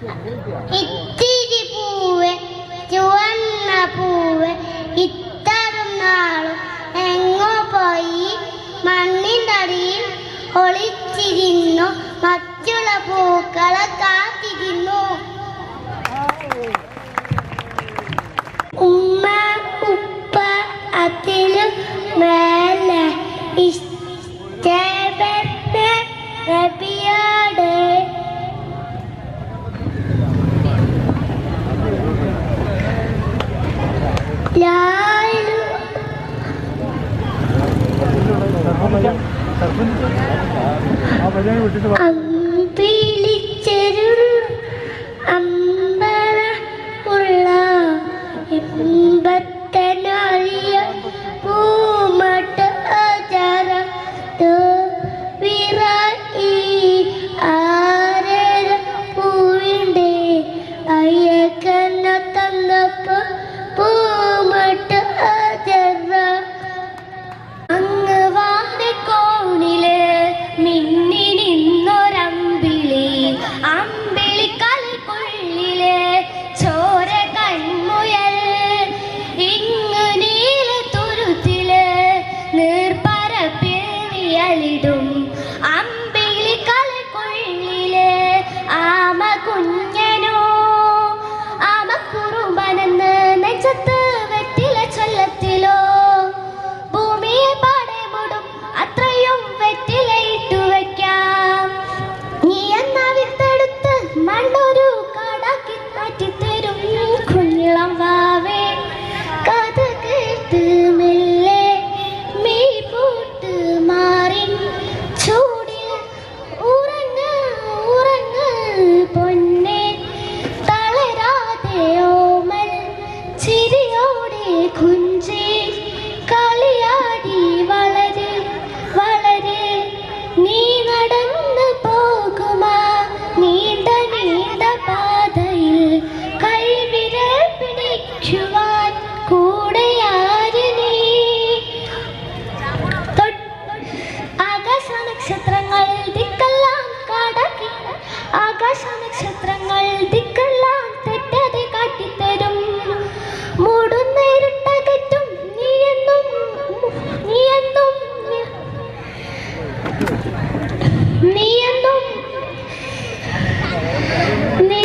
ഇത്തിരി പൂവ് ചുവന്ന പൂവ് ഇത്തരം നാളും എങ്ങോ പോയി മണ്ണിനടിയിൽ ഒളിച്ചിരുന്നു. മറ്റുള്ള പൂക്കളെ കാത്തിരുന്നു. ഉമ്മ ഉപ്പ അതിലും മേലെ ഇഷ്ടപ്പെട്ട അല്ല. வேண்டும் നീ എന്തോ നീ